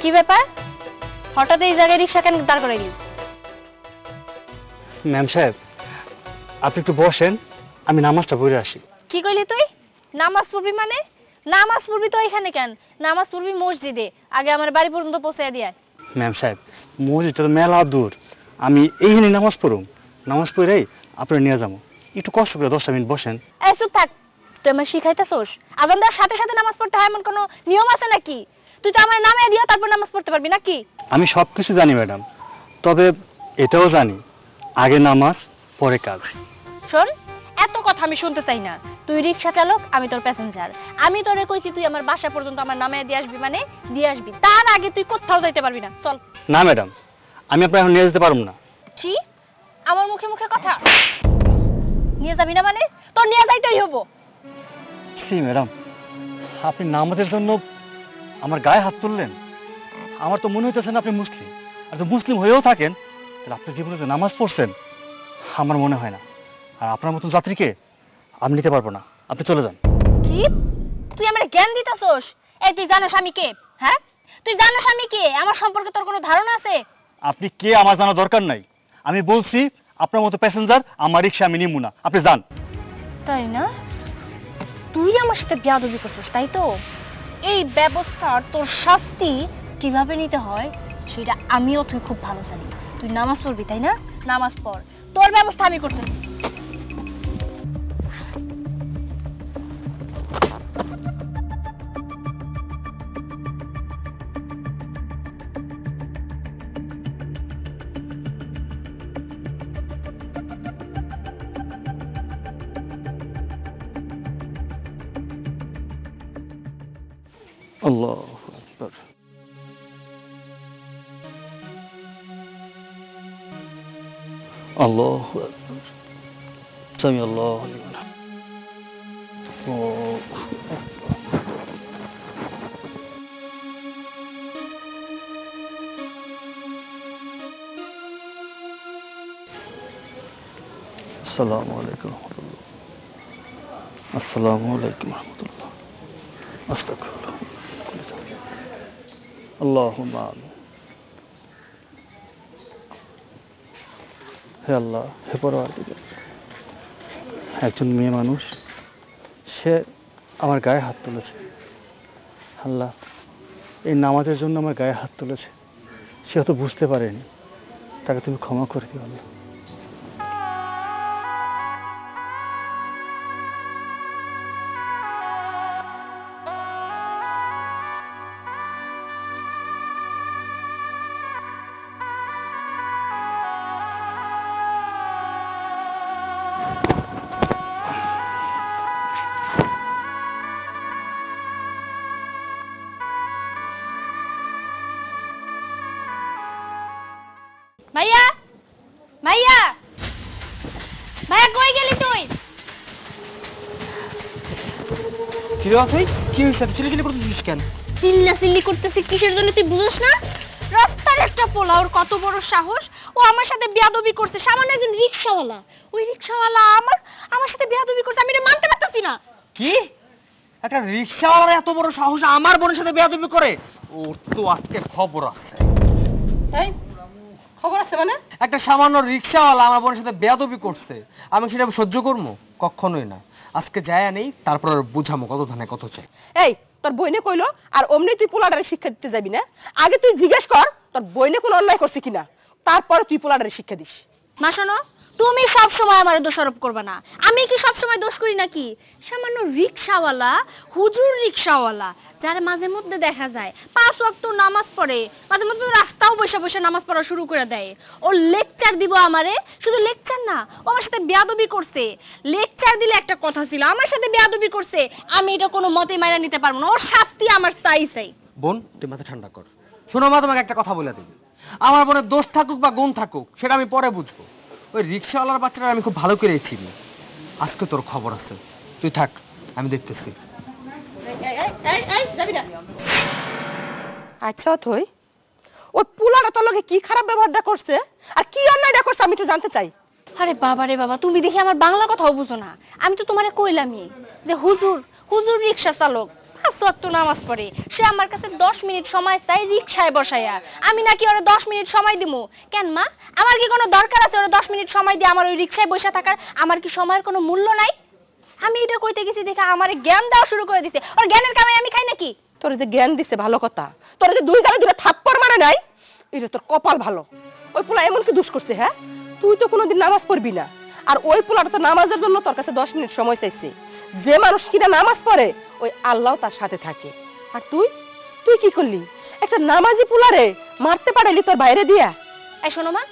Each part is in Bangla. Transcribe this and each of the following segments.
কি ব্যাপার? হঠাৎ এই জায়গায় রিক্সা কেন দাঁড় করাইলি? ম্যাম সাহেব আপনি একটু বসেন আমি নামাজটা পড়ে আসি। কি কইলি তুই? নামাজ পড়বি মানে? নামাজ পড়বি তো এখানে কেন? নামাজ পড়বি মসজিদে আগে আমার বাড়ি পর্যন্ত পৌঁছে দিয়ে আয়। ম্যাম সাহেব মসজিদটা তো মেলা দূর। আমি এইখানে নামাজ পড়ুম। নামাজ পড়েই আপনার নিয়ে যাব। একটু কষ্ট করে দশটা মিনিট বসেন। এই চুপ থাক তুই আমার শিখাইতেছোস? আজান দেওয়ার সাথে সাথে নামাজ পড়তে হয় এমন কোনো নিয়ম আছে নাকি? তুই তো আমার নামে দিয়া তারপর নামাজ পড়তে পারবি নাকি? আমি সব কিছু জানি ম্যাডাম। তবে এটাও জানি আগে নামাজ পরে কাজ। শোন এত কথা আমি শুনতে চাই না। তুই রিক্সা চালক আমি তোর প্যাসেঞ্জার আমি তোরে কইছি তুই আমার বাসা পর্যন্ত আমার নামে দিয়ে আসবি মানে দিয়ে আসবি। তার আগে তুই কোথাও যাইতে পারবি না। চল। না ম্যাডাম আমি আপনার এখন নিয়ে যেতে পারব না। কি? আমার মুখে মুখে কথা? নিয়ে যাবি না মানে? তোর নিয়ে যাইতেই হব। সি ম্যাডাম আপনি নামাজের জন্য আমার গায়ে হাত তুললেন? আমার তো মনে হইতেছে না আপনি মুসলিম। আর তো মুসলিম হয়েও থাকেন তাহলে আপনি জীবনে যে নামাজ পড়ছেন আমার মনে হয় না। আর আপনার মতন যাত্রীকে আমি নিতে পারব না। আপনি চলে যান। কি? তুই আমার জ্ঞান দিতেছোস? এই তুই জানোস আমি কে? হ্যাঁ? তুই জানোস আমি কে? আমার সম্পর্কে তোর কোনো ধারণা আছে? আপনি কে আমার জানা দরকার নাই। আমি বলছি আপনার মতো প্যাসেঞ্জার আমার রিক্সা আমি নিমু না। আপনি যান। তাই না? তুই আমার সাথে বিয়াদবি করছিস তাই তো? এই ব্যবস্থার তোর শাস্তি কীভাবে নিতে হয় সেটা আমিও তুই খুব ভালো জানি। তুই নামাজ পড়বি, তাই না? নামাজ পড়। তোর ব্যবস্থা আমি করতেছি। আল্লাহ আকবার আল্লাহ আকবার সামি আল্লাহ লিমান আল্লাহু আকবার। আসসালামু আলাইকুম রহমতুল্লাহ আসসালামু আলাইকুম রহমতুল্লাহ আস্তাগফিরুল্লাহ হে আল্লাহ একজন মেয়ে মানুষ, সে আমার গায়ে হাত তুলেছে। আল্লাহ, এই নামাজের জন্য আমার গায়ে হাত তুলেছে। সে হয়তো বুঝতে পারেনি। তাকে তুমি ক্ষমা করে দিও আল্লাহ। কি হয়েছে? ছেলে ছেলে করতেছিস কেন? চিল্লা চিল্লি করতেছি কিসের জন্য তুই বুঝোস না? রাস্তার একটা পোলা ওর কত বড় সাহস? ও আমার সাথে বিয়াদবি করছে সামান্য একজন রিক্সাওয়ালা। ওই রিক্সাওয়ালা আমার আমার সাথে বিয়াদবি করছে আমি এটা মানতে পারতেছি না। কি? একটা রিক্সাওয়ালার এত বড় সাহস আমার বোনের সাথে বেয়াদবি করে? ওর তো আজকে খবর আছে। এই খবর আছে মানে? একটা সামান্য রিক্সাওয়ালা আমার বোনের সাথে বেয়াদবি করছে আমি সেটা সহ্য করব? কখনোই না। আজকে যায় নেই তারপর বুঝামো কত ধানে কত চাই এই তোর বইনে কইলো আর অমনি তুই পোলাডারে শিক্ষা দিতে যাবি না? আগে তুই জিজ্ঞেস কর তোর বইনে কোনো অন্যায় করছে কিনা? তারপরে তুই পোলাডারে শিক্ষা দিস। না শোনো তুমি সব সময় আমার দোষারোপ করবে না। আমি কি সব সময় দোষ করি নাকি? সামান্য রিক্সাওয়ালা, হুজুর রিক্সাওয়ালা, যার মাঝে মধ্যে দেখা যায়, পাঁচ ওয়াক্ত নামাজ পড়ে, মাঝে মধ্যে রাস্তাও বসে বসে নামাজ পড়া শুরু করে দেয়। ও লেকচার দিব আমারে, শুধু লেকচার না, ও আমার সাথে বেয়াদবি করছে। লেকচার দিলে একটা কথা ছিল, আমার সাথে বেয়াদবি করছে, আমি এটা কোনো মতে মাইনা নিতে পারব না, ওর শাস্তি আমার চাই চাই। বোন, তুই মাথা ঠান্ডা কর। শোনো মা, তোমাকে একটা কথা বলে দিই। আমার বোনের দোষ থাকুক বা গুণ থাকুক, সেটা আমি পরে বুঝব। ওই রিক্সাওয়ালার বাচ্চাটা আমি খুব ভালো করেই চিনি। আজকে তোর খবর আছে। তুই থাক আমি দেখতেছি। আচ্ছা তুই ওই পোলাটা তোর লগে কি খারাপ ব্যবহারটা করছে? আর কি অন্যায়টা করছে আমি একটু জানতে চাই। আরে বাবা রে বাবা তুমি দেখি আমার বাংলা কথাও বুঝো না। আমি তো তোমারে কইলামই যে হুজুর হুজুর রিক্সা চালক পাঁচ নামাজ পড়ে। সে আমার কাছে দশ মিনিট সময় চাই রিক্সায় বসাইয়া। আমি নাকি ওরা দশ মিনিট সময় দিমু। কেন মা? আমার কি কোনো দরকার আছে? ওরা দশ মিনিট সময় দিয়ে আমার ওই রিক্সায় বসে থাকার আমার কি সময়ের কোনো মূল্য নাই? আমি এটা কইতে গেছি দেখে আমার জ্ঞান দেওয়া শুরু করে দিছে। ওর জ্ঞানের কামাই আমি খাই নাকি? তোর যে জ্ঞান দিছে, ভালো কথা। তোর যে দুই গালে দুটো থাপ্পড় মারে নাই, এটা তোর কপাল ভালো। ওই পোলা এমন কি দুষ করছে হ্যাঁ? তুই তো কোনোদিন নামাজ পড়বি না। আর ওই পোলাটা তো নামাজের জন্য তোর কাছে দশ মিনিট সময় চাইছে। যে মানুষ কিনা নামাজ পড়ে, ওই আল্লাহ তার সাথে থাকে। আর তুই? তুই কি করলি? একটা নামাজি পোলারে মারতে পারাইলি তোর বাইরে দিয়া? এই শোনো মা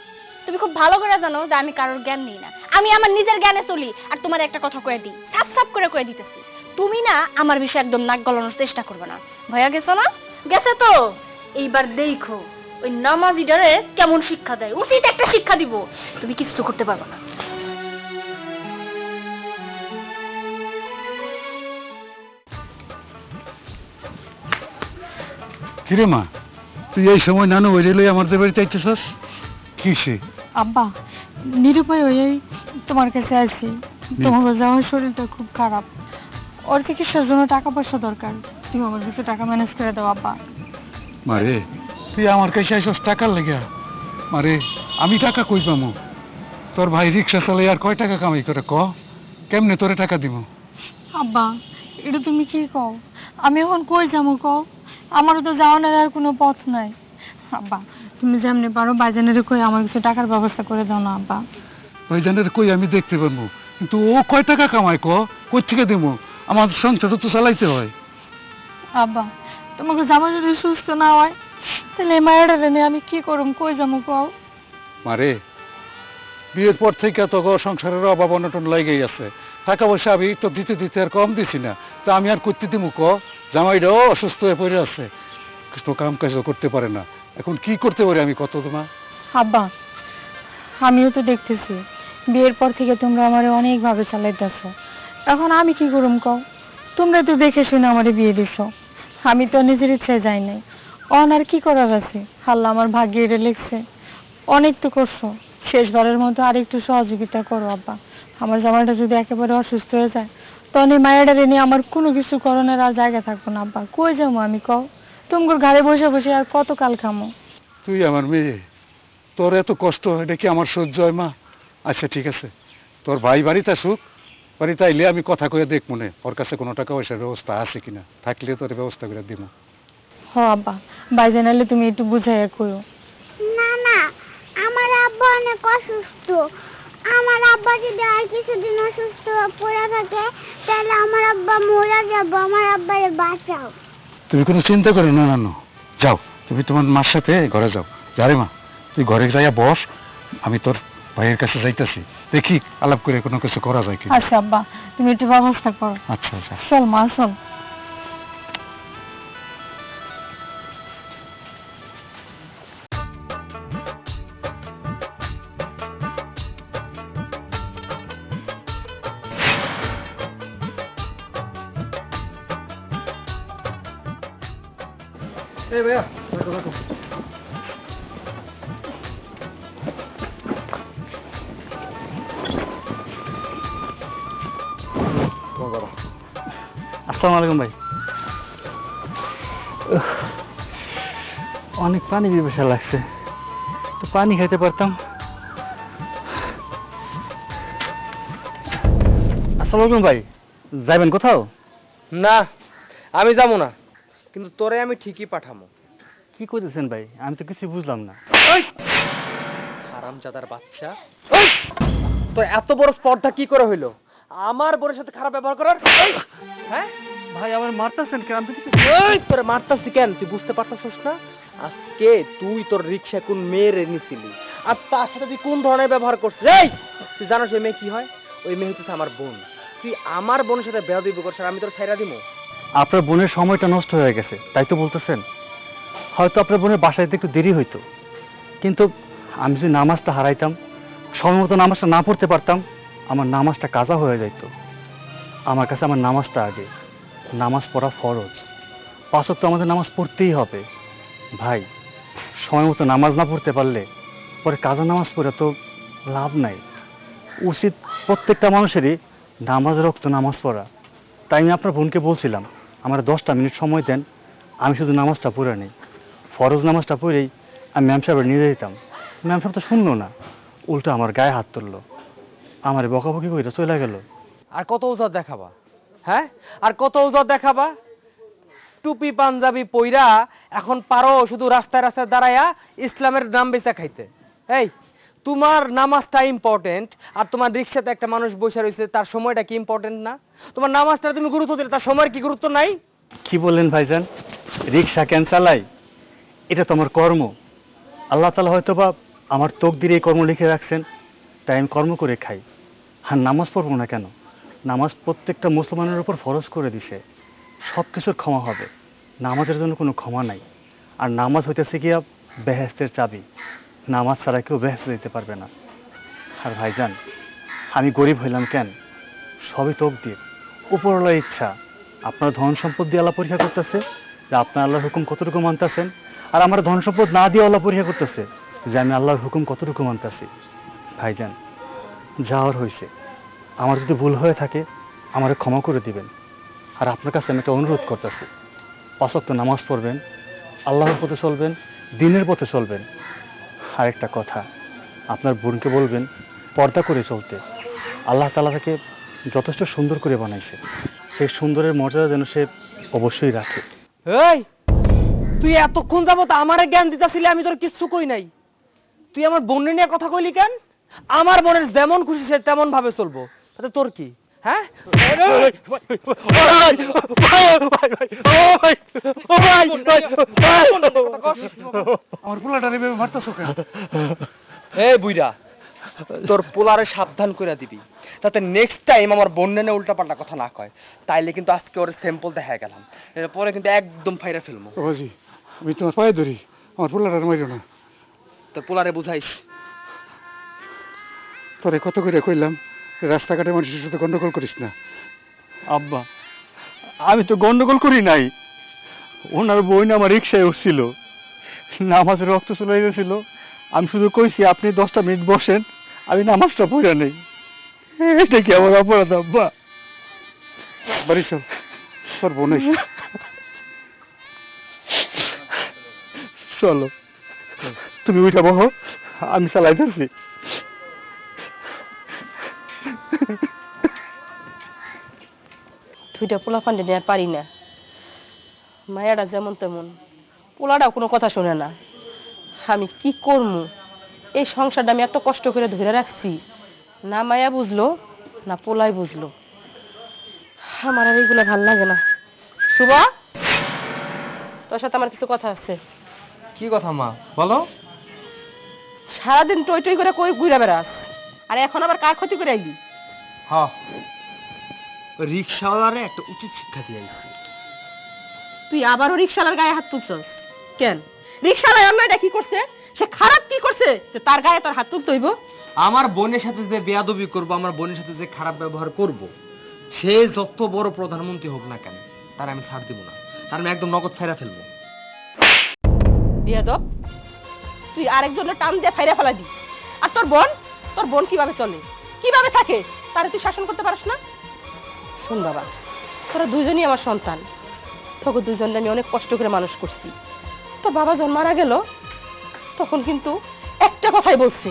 তুমি খুব ভালো করে জানো যে আমি কারোর জ্ঞান নিই না। আমি আমার নিজের জ্ঞানে চলি আর তোমার একটা কথা কয়ে দিই। সাপ সাপ করে কয়ে দিতেছি। তুমি না আমার বিষয়ে একদম নাক গলানোর চেষ্টা করবে না। ভয়া গেছো না? গেছে তো? এইবার দেখো, ওই নামাজিডারে কেমন শিক্ষা দেয়। উচিত একটা শিক্ষা দিব। তুমি কিছু করতে পারবে না। কিরে মা, তুই এই সময় নানু ওই রেলই আমাদের বাড়িতে আইতেছস? কিসে? আব্বা নিরুপায় হয়েই তোমার কাছে তোমার যাওয়ার শরীরটা খুব খারাপ। ওর চিকিৎসার জন্য টাকা পয়সা দরকার। তুমি আমার কিছু টাকা ম্যানেজ করে দাও আব্বা। মারে তুই আমার কাছে টাকার লেগে। মারে আমি টাকা কই পামু? তোর ভাই রিক্সা চালাই আর কয় টাকা কামাই করে ক? কেমনে তোরে টাকা দিব? আব্বা এটা তুমি কি কও? আমি এখন কই যাব কও? আমারও তো যাওয়ানোর আর কোনো পথ নাই। আব্বা তুমি যেমনি পারো বাজানের কই আমার কিছু টাকার ব্যবস্থা করে দাও না আব্বা ওই জানের কই আমি দেখতে পারব? কিন্তু ও কয় টাকা কামাই ক? কই থেকে দিব আমার সংসার তো চালাইতে হয়। আব্বা তোমাকে জামা যদি সুস্থ না হয় তাহলে মায়েরা নিয়ে আমি কি করুম? কই যাব কও? মারে বিয়ের পর থেকে তো সংসারের অভাব অনটন লেগেই আছে। টাকা পয়সা আমি তো দিতে দিতে আর কম দিছি না। তা আমি আর করতে দিব ক? জামাইটাও অসুস্থ হয়ে পড়ে আছে। কিছু কাম কাজও করতে পারে না। এখন কি করতে পারি আমি কত তোমার আব্বা, আমিও তো দেখতেছি। বিয়ের পর থেকে তোমরা আমারে অনেকভাবে চালাইতেছো। এখন আমি কি করুম কও? তোমরা তো দেখে শুনে আমারে বিয়ে দিছো। আমি তো নিজের ইচ্ছায় যাই নাই। অন আর কি করার আছে? আল্লাহ আমার ভাগ্যে এটা লিখছে। অনেক তো করছ। শেষবারের মতো আর একটু সহযোগিতা করো, আব্বা। আমার জামাইটা যদি একেবারে অসুস্থ হয়ে যায় তখন এই মায়েরারে নিয়ে আমার কোনো কিছু করণের আর জায়গা থাকব না, আব্বা। কই যাব আমি কও? তোমার ঘরে বসে বসে আর কত কাল খামো? তুই আমার মেয়ে তোর এত কষ্ট এটা কি আমার সহ্য হয় মা? আচ্ছা ঠিক আছে। তোর ভাই বাড়িতে আসুক বাড়িতে আইলে আমি কথা কয়ে দেখ মনে ওর কাছে কোনো টাকা পয়সার ব্যবস্থা আছে কিনা। থাকলে তোর ব্যবস্থা করে দিব হ আব্বা। বাইরে নাইলে তুমি একটু বুঝাইয়া কইও। না না আমার আব্বা অনেক অসুস্থ। আমার আব্বা যদি আর কিছুদিন অসুস্থ পড়ে থাকে তাহলে আমার আব্বা মরে যাব আমার আব্বারে বাঁচাও। তুমি কোনো চিন্তা করো না নানু যাও তুমি তোমার মার সাথে ঘরে যাও। যারে মা তুই ঘরে যাইয়া বস আমি তোর ভাইয়ের কাছে যাইতেছি। দেখি আলাপ করে কোনো কিছু করা যায় কি আচ্ছা আব্বা তুমি একটু ব্যবস্থা করো। আচ্ছা আচ্ছা। চল মা চল। পানি পিপাসা লাগছে। তো পানি খাইতে পারতাম। আসসালামু ভাই যাবেন কোথাও? না আমি যাব না কিন্তু তোরে আমি ঠিকই পাঠামো। কি করতেছেন ভাই? আমি তো কিছু বুঝলাম না। হারামজাদার বাচ্চা। ওই! তোর এত বড় স্পর্ধা কি করে হইল? আমার বোনের সাথে খারাপ ব্যবহার করার! হ্যাঁ? ভাই আমার মারতেছেন কেন? আমি তো কিছু তোর মারতাছি কেন? তুই বুঝতে পারতাছিস না? আজকে তুই তোর রিক্সা কোন মেয়ের নিছিলি? আর তার সাথে তুই কোন ধরনের ব্যবহার করছিস? এই! তুই জানিস ওই মেয়ে কি হয়? ওই মেয়ে হচ্ছে আমার বোন। তুই আমার বোনের সাথে বেয়া দিব করছিস আমি তোর ছাইরা দিমু? আপনার বোনের সময়টা নষ্ট হয়ে গেছে, তাই তো বলতেছেন? হয়তো আপনার বোনের বাসায় একটু দেরি হইতো। কিন্তু আমি যদি নামাজটা হারাইতাম, সময় মতো নামাজটা না পড়তে পারতাম, আমার নামাজটা কাজা হয়ে যাইত। আমার কাছে আমার নামাজটা আগে। নামাজ পড়া ফরজ। পাঁচক তো আমাদের নামাজ পড়তেই হবে। ভাই, সময় মতো নামাজ না পড়তে পারলে পরে কাজা নামাজ পড়ে তো লাভ নাই। উচিত প্রত্যেকটা মানুষেরই নামাজ রক্ত নামাজ পড়া। তাই আমি আপনার বোনকে বলছিলাম, আমার দশটা মিনিট সময় দেন, আমি শুধু নামাজটা পড়ে নিই। ফরজ নামাজটা পড়েই আমি ম্যাম সাহেবের নিয়ে যেতাম ম্যাম সাহেব তো শুনলো না, উল্টো আমার গায়ে হাত তুললো। আমার বকাবকি করে চলে গেল। আর কত ওজত দেখাবা হ্যাঁ? আর কত ওজত দেখাবা? টুপি পাঞ্জাবি পইরা এখন পারো শুধু রাস্তায় রাস্তায় দাঁড়ায়া ইসলামের নাম বেচা খাইতে। এই, তোমার নামাজটা ইম্পর্টেন্ট আর তোমার রিক্সাতে একটা মানুষ বসে রয়েছে, তার সময়টা কি ইম্পর্টেন্ট না? তোমার নামাজটা তুমি গুরুত্ব দিলে, তার সময়ের কি গুরুত্ব নাই? কি বললেন ভাইজান? রিক্সা কেন চালাই? এটা তোমার কর্ম। আল্লাহ তালা হয়তো বা আমার তোক দিয়ে এই কর্ম লিখে রাখছেন, তাই আমি কর্ম করে খাই। আর নামাজ পড়ব না কেন? নামাজ প্রত্যেকটা মুসলমানের উপর ফরজ করে দিছে। সব কিছুর ক্ষমা হবে। নামাজের জন্য কোনো ক্ষমা নাই। আর নামাজ হইতেছে গিয়া বেহেস্তের চাবি। নামাজ ছাড়া কেউ বেহেস্তে দিতে পারবে না। আর ভাইজান, আমি গরিব হইলাম কেন? সবই তোক দিয়ে উপরওয়ালার ইচ্ছা। আপনার ধন সম্পদ দিয়ে আল্লাহ পরীক্ষা করতেছে। যে আপনার আল্লাহর হুকুম কতটুকু মানতেছেন? আর আমার ধন সম্পদ না দিয়ে আল্লাহ পরীক্ষা করতেছে, যে আমি আল্লাহর হুকুম কতটুকু মানতেছি? ভাইজান যাওয়ার হয়েছে আমার যদি ভুল হয়ে থাকে, আমার ক্ষমা করে দিবেন। আর আপনার কাছে আমি একটা অনুরোধ করতেছি। পাঁচক্ত নামাজ পড়বেন, আল্লাহর পথে চলবেন, দিনের পথে চলবেন। আরেকটা কথা, আপনার বোনকে বলবেন, পর্দা করে চলতে। আল্লাহ তালা তাকে যথেষ্ট সুন্দর করে বানাইছে। সেই সুন্দরের মর্যাদা যেন সে অবশ্যই রাখে। তুই এতক্ষণ যাবত আমারে জ্ঞান দিতেছিলি, আমি তোর কিচ্ছু কই নাই। তুই আমার বোনের নিয়ে কথা কইলি কেন? আমার বোনের যেমন খুশি সে তেমন ভাবে চলবো। তাতে তোর কি? হ্যাঁ? আমার পোলাটা নেবে মারতেছো কেন? এ বুইরা তোর পোলারে সাবধান করে দিবি যাতে নেক্সট টাইম আমার বন্যে উল্টাপাল্টা কথা না কয় তাইলে কিন্তু আজকে ওর স্যাম্পল দেখা গেলাম। এরপরে কিন্তু একদম ফাইরা ফেলব বাবাজি আমি তোমার পায়ে ধরি আমার পোলাটা মারিও না। তোর পোলারে বুঝাইস। তোরে কত করে কইলাম রাস্তাঘাটে মানুষের সাথে গন্ডগোল করিস না। আব্বা আমি তো গন্ডগোল করি নাই। ওনার বই না আমার রিক্সায় উঠছিল নামাজের রক্ত চলে গেছিল। আমি শুধু কইছি আপনি দশটা মিনিট বসেন আমি নামাজটা পড়ে নেই। এটা কি আমার অপরাধ আব্বা? বাড়ি চল তোর বোন চলো। তুমি উঠা বহো আমি চালাইতেছি দুইটা পোলা পান্ডে আর পারি না। মায়াটা যেমন তেমন। পোলাটাও কোনো কথা শোনে না। আমি কি করব এই সংসারটা আমি এত কষ্ট করে ধরে রাখছি। না মায়া বুঝলো না পোলাই বুঝলো। আমার আর এইগুলো ভালো লাগে না। শুভা তোর সাথে আমার কিছু কথা আছে। কি কথা মা? বলো। সারাদিন টই টই করে কই ঘুরে বেড়াস? আর এখন আবার কার ক্ষতি করে আইলি হ্যাঁ। রিক্সাওয়ালারে একটা উচিত শিক্ষা দিয়ে আইছি তুই আবারও রিক্সালার গায়ে হাত তুলছস? কেন? অন্যায়টা কি করছে? সে খারাপ কি করছে? যে তার গায়ে তোর হাত তুলতে হইব? আমার বোনের সাথে যে বেয়াদবি করব আমার বোনের সাথে যে খারাপ ব্যবহার করব সে যত বড় প্রধানমন্ত্রী হোক না কেন তার আমি ছাড় দিব না। তার আমি একদম নগদ ছাইরা ফেলব। বিয়াদব তুই আরেকজনের টান দিয়ে ফাইরা ফেলা দি আর তোর বোন? তোর বোন কীভাবে চলে? কীভাবে থাকে? তারে তুই শাসন করতে পারিস না? শোন বাবা, তোরা দুজনই আমার সন্তান। তোকে দুজনকে আমি অনেক কষ্ট করে মানুষ করছি। তোর বাবা যখন মারা গেল, তখন কিন্তু একটা কথাই বলছে,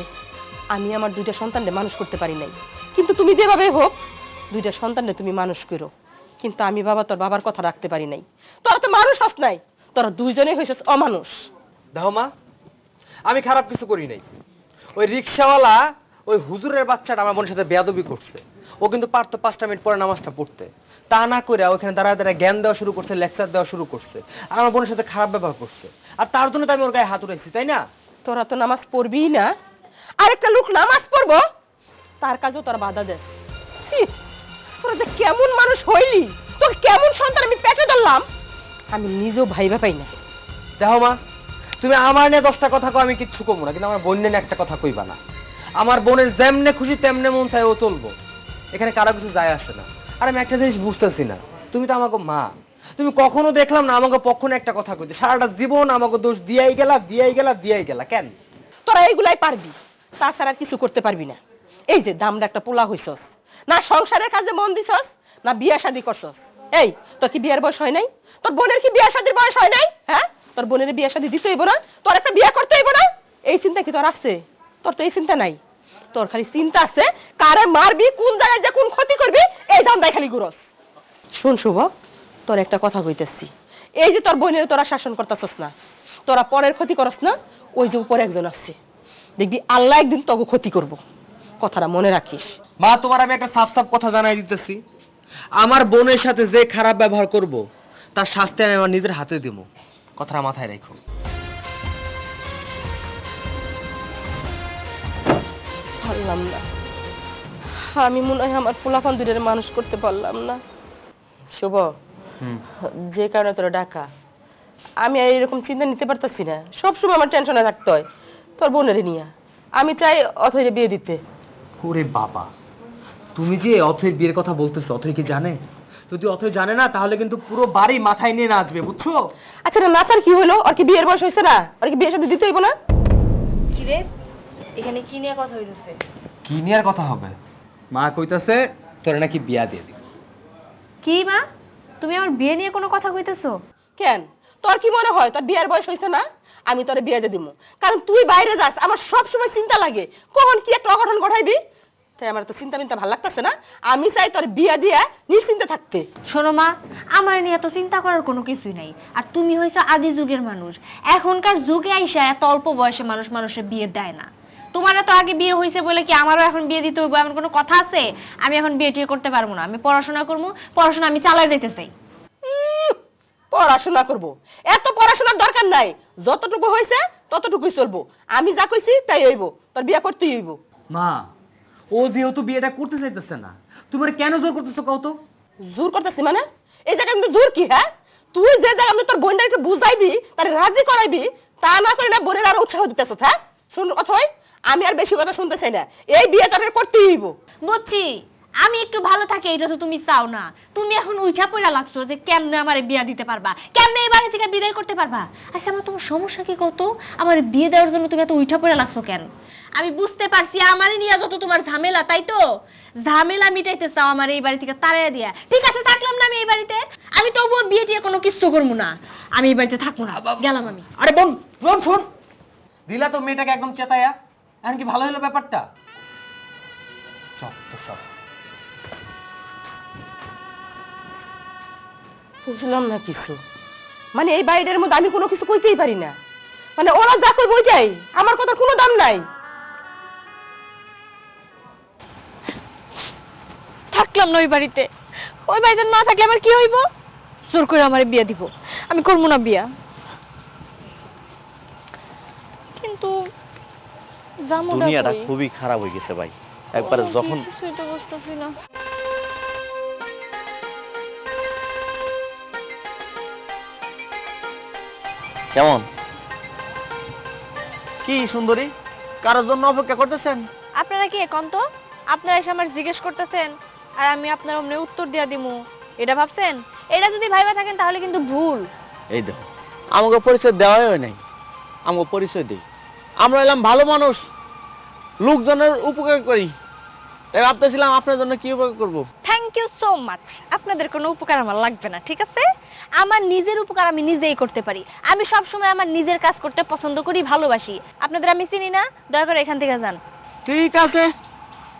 আমি আমার দুইটা সন্তানকে মানুষ করতে পারি নাই। কিন্তু তুমি যেভাবে হোক, দুইটা সন্তানকে তুমি মানুষ করো। কিন্তু আমি বাবা তোর বাবার কথা রাখতে পারি নাই। তোরা তো মানুষ হস নাই, তোরা দুইজনেই হয়েছিস অমানুষ। দেখো মা, আমি খারাপ কিছু করি নাই। ওই রিক্সাওয়ালা ওই হুজুরের বাচ্চাটা আমার বোনের সাথে বেয়াদবি করছে। ও কিন্তু পারতো পাঁচটা মিনিট পরে নামাজটা পড়তে। তা না করে ওখানে দাঁড়ায় দাঁড়ায় জ্ঞান দেওয়া শুরু করছে লেকচার দেওয়া শুরু করছে। আর আমার বোনের সাথে খারাপ ব্যবহার করছে। আর তার জন্য তো আমি ওর গায়ে হাত উঠেছি তাই না? তোরা তো নামাজ পড়বিই না। আরেকটা লোক নামাজ পড়ব? তার কাজও তোরা বাধা দেয় তোরা যে কেমন মানুষ হইলি তোর কেমন সন্তান আমি পেটে ধরলাম। আমি নিজেও ভাইবা পাই না। দেখো মা তুমি আমার নিয়ে দশটা কথা কো আমি কিচ্ছু কমো না কিন্তু আমার বোন নিয়ে একটা কথা কইবা না। আমার বোনের যেমনে খুশি, তেমনে মন চাই ও চলবো। এখানে কারও কিছু যায় আসে না। আর আমি একটা জিনিস বুঝতেছি না। তুমি তো আমাকে মা। তুমি কখনো দেখলাম না আমাকে পক্ষনে একটা কথা কইতে। সারাটা জীবন আমাকে দোষ দিয়াই গেলা দিয়াই গেলা দিয়াই গেলা। কেন? তোরা এইগুলাই পারবি। তাছাড়া কিছু করতে পারবি না। এই যে দামটা একটা পোলা হইছস। না সংসারের কাজে মন দিছস, না বিয়া শাদি করছস। এই, তোর কি বিয়ের বয়স হয় নাই? তোর বোনের কি বিয়ে শাদির বয়স হয় নাই? হ্যাঁ? তোর বোনের বিয়ে শাদি দিতে হইব না? তোর একটা বিয়ে করতে হইব না? এই চিন্তা কি তোর আছে? তোর তো এই চিন্তা নাই। তোর খালি চিন্তা আছে, কারে মারবি, কোন জায়গায় যে কোন ক্ষতি করবি, এই ধান্দায় খালি গুরস শুন শুভ, তোর একটা কথা কইতেছি। এই যে তোর বোনের তোরা শাসন করতেছস না, তোরা পরের ক্ষতি করস না, ওই যে উপরে একজন আসছে দেখবি আল্লাহ একদিন তোকে ক্ষতি করব। কথাটা মনে রাখিস। মা, তোমার আমি একটা সাফ সাফ কথা জানাই দিতেছি। আমার বোনের সাথে যে খারাপ ব্যবহার করব, তার শাস্তি আমি আমার নিজের হাতে দেব। কথাটা মাথায় রেখো। পারলাম না। আমি মনে হয় আমার পোলাপান দূরের মানুষ করতে পারলাম না। শুভ যে কারণে তোর ডাকা। আমি আর এরকম চিন্তা নিতে পারতাছি না। সবসময় আমার টেনশনে থাকতে হয় তোর বোনের নিয়ে। আমি চাই অথৈরে বিয়ে দিতে। ওরে বাবা তুমি যে অথৈ বিয়ের কথা বলতেছো অথৈ কি জানে? যদি অথৈ জানে না তাহলে কিন্তু পুরো বাড়ি মাথায় নিয়ে নাচবে বুঝছ? আচ্ছা না নাচার কি হলো? আর কি বিয়ের বয়স হয়েছে না? আর কি বিয়ের সাথে দিতে হইব না? কিরে এখানে কি নিয়ে কথা হইতেছে? কি নিয়ে আর কথা হবে? মা কইতাছে তোর নাকি বিয়া দিয়ে দিবে। কি মা? তুমি আমার বিয়ে নিয়ে কোনো কথা কইতেছো? কেন? তোর কি মনে হয়? তোর বিয়ের বয়স হয়েছে না? আমি তোর বিয়ে দিয়ে দিব কারণ তুই বাইরে যাস আমার সব সময় চিন্তা লাগে। কখন কি একটা অঘটন ঘটাইবি? তাই আমার তো চিন্তা মিন্তা ভালো লাগতেছে না? আমি চাই তোর বিয়ে দিয়ে নিশ্চিন্তে থাকতে। শোনো মা আমার নিয়ে এত চিন্তা করার কোনো কিছুই নাই। আর তুমি হইছো আদি যুগের মানুষ। এখনকার যুগে আইসা এত অল্প বয়সে মানুষ মানুষের বিয়ে দেয় না। তোমার তো আগে বিয়ে হয়েছে বলে কি আমারও এখন বিয়ে দিতে হইব? এমন কোনো কথা আছে? আমি এখন বিয়ে টিয়ে করতে পারব না। আমি পড়াশোনা করব পড়াশোনা আমি চালাই যেতে চাই পড়াশোনা করব। এত পড়াশোনার দরকার নাই। যতটুকু হয়েছে ততটুকুই চলবো। আমি যা কইছি তাই হইব। তোর বিয়ে করতেই হইব। মা ও যেহেতু বিয়েটা করতে চাইতেছে না তুমি কেন জোর করতেছো কও তো? জোর করতেছি মানে? এই জায়গায় কিন্তু জোর কি হ্যাঁ? তুই যে জায়গায় আমি তোর বোনটাকে বুঝাইবি তার রাজি করাইবি তা না করে না বোনের আর উৎসাহ দিতেছ হ্যাঁ? শুন অথই আমি আর বেশি কথা শুনতে চাই না। এই বিয়ে তোর করতেই হইব। বুঝছি আমি একটু ভালো থাকি এটা তো তুমি চাও না। তুমি এখন উইঠা পড়া লাগছো যে কেমনে আমার বিয়া দিতে পারবা? কেমনে এই বাড়ি থেকে বিদায় করতে পারবা? আচ্ছা আমার তোমার সমস্যা কি কত আমার বিয়ে দেওয়ার জন্য তুমি এত উইঠা পড়া লাগছো কেন? আমি বুঝতে পারছি আমারই নিয়ে যত তোমার ঝামেলা তাই তো? ঝামেলা মিটাইতে চাও আমার এই বাড়ি থেকে তাড়াইয়া দিয়া। ঠিক আছে থাকলাম না আমি এই বাড়িতে। আমি তবুও বিয়ে দিয়ে কোনো কিচ্ছু করব না। আমি এই বাড়িতে থাকব না। গেলাম আমি। আরে বোন বোন শোন। দিলা তো মেয়েটাকে একদম চেতায়া এখন কি ভালো হলো ব্যাপারটা? বুঝলাম না কিছু। মানে এই বাড়িটার মধ্যে আমি কোনো কিছু কইতেই পারি না। মানে ওরা যা কই বইটাই আমার কথা কোনো দাম নাই। থাকলাম না ওই বাড়িতে। ওই বাড়িতে না থাকলে আমার কি হইব? জোর করে আমার বিয়ে দিব। আমি করব না বিয়া। কিন্তু দুনিয়াটা খুবই খারাপ হয়ে গেছে ভাই। একবারে যখন কিছুই বুঝতেছি না। কেমন? কি সুন্দরী? কারোর জন্য অপেক্ষা করতেছেন? আপনারা কি এখন তো? আপনারা এসে আমার জিজ্ঞেস করতেছেন আর আমি আপনার অমনি উত্তর দিয়া দিমু। এটা ভাবছেন? এটা যদি ভাইবা থাকেন তাহলে কিন্তু ভুল। এই দেখো আমাকে পরিচয় দেওয়াই হয় নাই। আমাকে পরিচয় দিই। আমরা এলাম ভালো মানুষ। লোকজনের উপকার করি। তাই ভাবতেছিলাম আপনার জন্য কি উপকার করব? থ্যাংক ইউ সো মাচ আপনাদের কোনো উপকার আমার লাগবে না ঠিক আছে? আমার নিজের উপকার আমি নিজেই করতে পারি। আমি সব সময় আমার নিজের কাজ করতে পছন্দ করি ভালোবাসি। আপনাদের আমি চিনি না দয়া করে এখান থেকে যান। ঠিক আছে।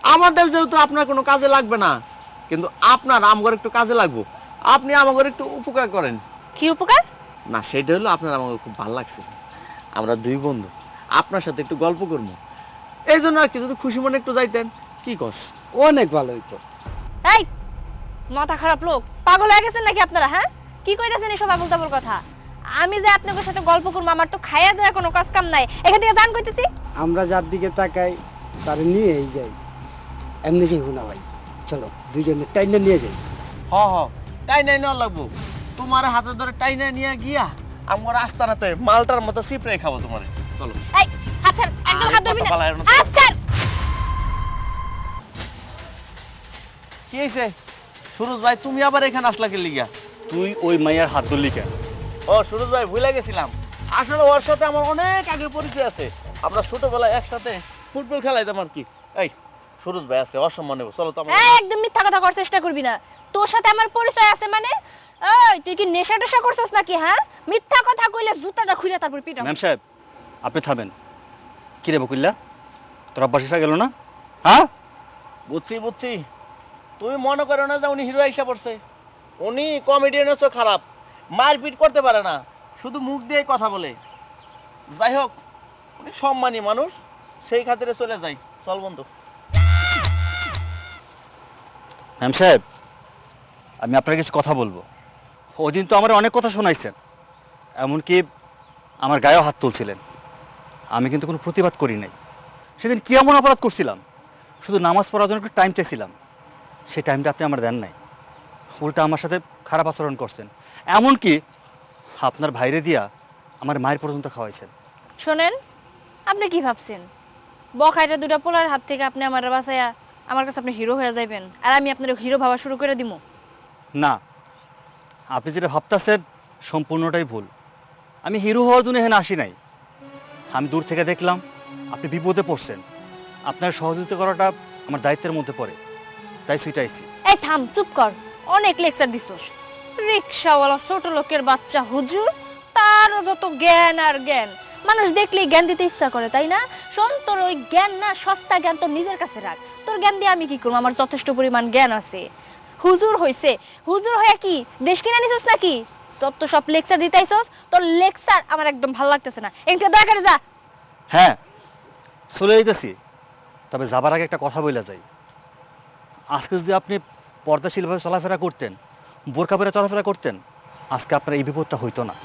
আমাদের যেহেতু আপনার কোনো কাজে লাগবে না কিন্তু আপনার আমগর একটু কাজে লাগবো। আপনি আমাগর একটু উপকার করেন। কি উপকার? না সেটা হলো আপনার আমাকে খুব ভালো লাগছে। আমরা দুই বন্ধু। আপনার সাথে একটু গল্প করব। এই জন্য আর কি যদি খুশি মনে একটু যাইতেন। কি কস? অনেক ভালো হইতো। এই মাথা খারাপ লোক। পাগল হয়ে গেছেন নাকি আপনারা হ্যাঁ? কি কইতাছেন এসব আবল তাবল কথা? আমি যে আপনাদের সাথে গল্প করব আমার তো খাইয়া দেওয়ার কোনো কাজ কাম নাই। এখান থেকে দান কইতেছি। আমরা যার দিকে তাকাই তার নিয়েই যাই। এমনি কি না ভাই? চলো দুইজনে টাইনে নিয়ে যাই। হ হ টাই নাই নেওয়া লাগবো। তোমার হাতে ধরে টাই নাই নিয়ে গিয়া আমার আস্তানাতে মালটার মতো সিপড়ে খাব তোমার। চলো। এই হাত ছাড়, একদম হাত ধরবি না। কথা বলার মতো। হাত ছাড়। কি হয়েছে সুরজ ভাই তুমি আবার এখানে আসলা কে লিগা? তুই ওই মাইয়ার হাত ধরলি কেন? ও সুরজ ভাই ভুলে গেছিলাম। আসলে ওর সাথে আমার অনেক আগে পরিচয় আছে। আমরা ছোটবেলায় একসাথে ফুটবল খেলাইতাম আর কি। এই সুরজ ভাই আছে অসম্মান নেব চলো তো আমার একদম মিথ্যা কথা করার চেষ্টা করবি না। তোর সাথে আমার পরিচয় আছে মানে? এই তুই কি নেশা টেশা করছিস নাকি হ্যাঁ? মিথ্যা কথা কইলে জুতাটা খুলে তারপর পিটা ম্যাম সাহেব আপনি থামেন। কি রে বকুল্লা? তোর অভ্যাস এসে গেল না? হ্যাঁ? বুঝছি বুঝছি। তুমি মনে করো না যে উনি হিরো হিসাব পড়ছে। উনি কমেডিয়ান হচ্ছে খারাপ মারপিট করতে পারে না শুধু মুখ দিয়ে কথা বলে। যাই হোক উনি সম্মানী মানুষ সেই খাতিরে চলে যাই। চল বন্ধু। ম্যাম সাহেব আমি আপনার কিছু কথা বলব। ওই দিন তো আমার অনেক কথা শোনাইছেন এমনকি আমার গায়েও হাত তুলছিলেন। আমি কিন্তু কোনো প্রতিবাদ করি নাই। সেদিন কি এমন অপরাধ করছিলাম। শুধু নামাজ পড়ার জন্য একটু টাইম চাইছিলাম। সেই টাইমটা আপনি আমার দেন নাই। উল্টা আমার সাথে খারাপ আচরণ করছেন। এমনকি আপনার ভাইরে দিয়া আমার মায়ের পর্যন্ত খাওয়াইছেন। শোনেন আপনি কি ভাবছেন? বখাইটা দুটা পোলার হাত থেকে আপনি আমার বাসায়া আমার কাছে আপনি হিরো হয়ে যাবেন আর আমি আপনার হিরো ভাবা শুরু করে দিব না। আপনি যেটা ভাবতেছেন সম্পূর্ণটাই ভুল। আমি হিরো হওয়ার জন্য এখানে আসি নাই। আমি দূর থেকে দেখলাম আপনি বিপদে পড়ছেন। আপনার সহযোগিতা করাটা আমার দায়িত্বের মধ্যে পড়ে। তাই ছুটাইছি এই থাম, চুপ কর। অনেক লেকচার দিছস। রিক্সাওয়ালা ছোট লোকের বাচ্চা হুজুর, তারও যত জ্ঞান আর জ্ঞান। মানুষ দেখলেই জ্ঞান দিতে ইচ্ছা করে, তাই না? শোন, তোর ওই জ্ঞান না, সস্তা জ্ঞান তোর নিজের কাছে রাখ। তোর জ্ঞান দিয়ে আমি কি করব? আমার যথেষ্ট পরিমাণ জ্ঞান আছে। হুজুর হইছে। হুজুর হয়ে কি, দেশ কিনে নিছিস নাকি? তোর তো সব লেকচার দিতেইছস, তোর লেকচার আমার একদম ভালো লাগতেছে না। এনকে দয়া যা। হ্যাঁ চলে যেতেছি তবে যাবার আগে একটা কথা বলে যাই। আজকে যদি আপনি পর্দাশীলভাবে চলাফেরা করতেন বোরকা পরে চলাফেরা করতেন, আজকে আপনার এই বিপদটা হইতো না।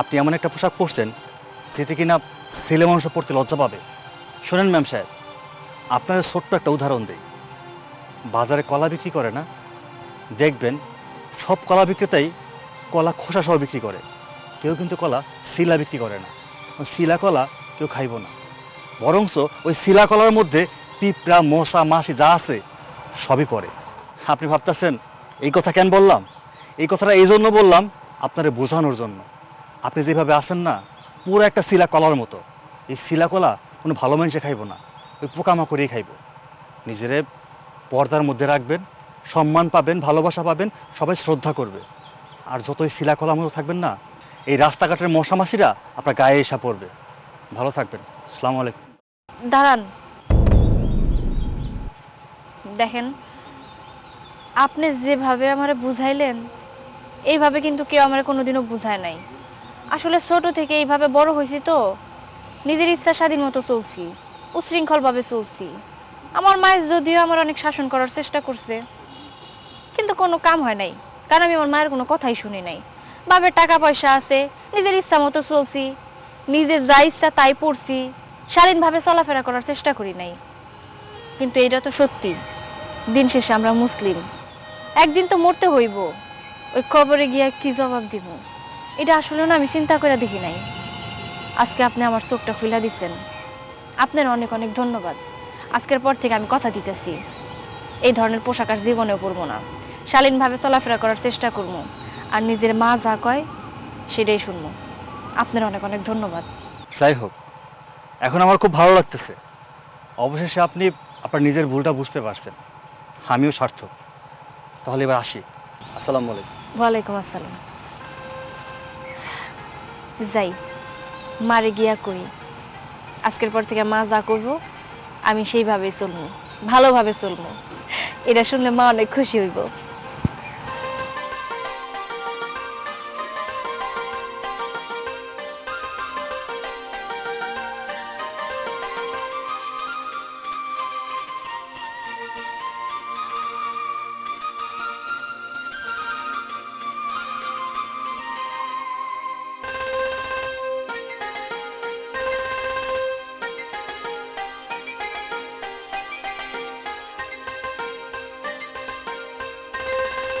আপনি এমন একটা পোশাক পরছেন, যেতে কিনা ছেলে মানুষ পড়তে লজ্জা পাবে। শোনেন ম্যাম সাহেব, আপনার ছোট্ট একটা উদাহরণ দেই। বাজারে কলা বিক্রি করে না? দেখবেন, সব কলা বিক্রেতাই কলা খোসা সহ বিক্রি করে। কেউ কিন্তু কলা শিলা বিক্রি করে না। শিলা কলা কেউ খাইব না। বরংস ওই শিলা কলার মধ্যে পিঁপড়া, মশা, মাছি যা আছে, সবই পড়ে। আপনি ভাবতেছেন, এই কথা কেন বললাম? এই কথাটা এই জন্য বললাম, আপনারে বোঝানোর জন্য। আপনি যেভাবে আসেন না, পুরো একটা শিলা কলার মতো। এই শিলা কলা কোনো ভালো মানুষে খাইব না, ওই পোকামাকড়েই খাইব। নিজেরে পর্দার মধ্যে রাখবেন, সম্মান পাবেন, ভালোবাসা পাবেন, সবাই শ্রদ্ধা করবে। আর যতই শিলা কলার মতো থাকবেন না, এই রাস্তাঘাটের মশামাছিরা আপনার গায়ে এসা পড়বে। ভালো থাকবেন। আসসালামু আলাইকুম। দাঁড়ান। দেখেন, আপনি যেভাবে আমারে বুঝাইলেন, এইভাবে কিন্তু কেউ আমার কোনোদিনও বুঝায় নাই। আসলে ছোট থেকে এইভাবে বড় হয়েছি তো, নিজের ইচ্ছা স্বাধীন মতো চলছি, উশৃঙ্খলভাবে চলছি। আমার মায়ের যদিও আমার অনেক শাসন করার চেষ্টা করছে, কিন্তু কোনো কাম হয় নাই। কারণ আমি আমার মায়ের কোনো কথাই শুনি নাই। বাবার টাকা পয়সা আছে, নিজের ইচ্ছা মতো চলছি, নিজের যা ইচ্ছা তাই পড়ছি স্বাধীনভাবে চলাফেরা করার চেষ্টা করি নাই। কিন্তু এটা তো সত্যি, দিন শেষে আমরা মুসলিম। একদিন তো মরতে হইব, ওই কবরে গিয়া কি জবাব দিব? এটা আসলে না আমি চিন্তা করে দেখি নাই। আজকে আপনি আমার চোখটা খুলে দিচ্ছেন আপনার অনেক অনেক ধন্যবাদ। আজকের পর থেকে আমি কথা দিতেছি। এই ধরনের পোশাক আর জীবনেও পরবো না। শালীনভাবে চলাফেরা করার চেষ্টা করব। আর নিজের মা যা কয় সেটাই শুনব। আপনার অনেক অনেক ধন্যবাদ। যাই হোক এখন আমার খুব ভালো লাগতেছে। অবশেষে আপনি আপনার নিজের ভুলটা বুঝতে পারছেন। আমিও সার্থক। তাহলে এবার আসি। আসসালামু আলাইকুম। ওয়ালাইকুম আসসালাম। যাই মারে গিয়া করি। আজকের পর থেকে মা যা করব আমি সেইভাবেই চলবো। ভালোভাবে চলবো। এটা শুনলে মা অনেক খুশি হইব।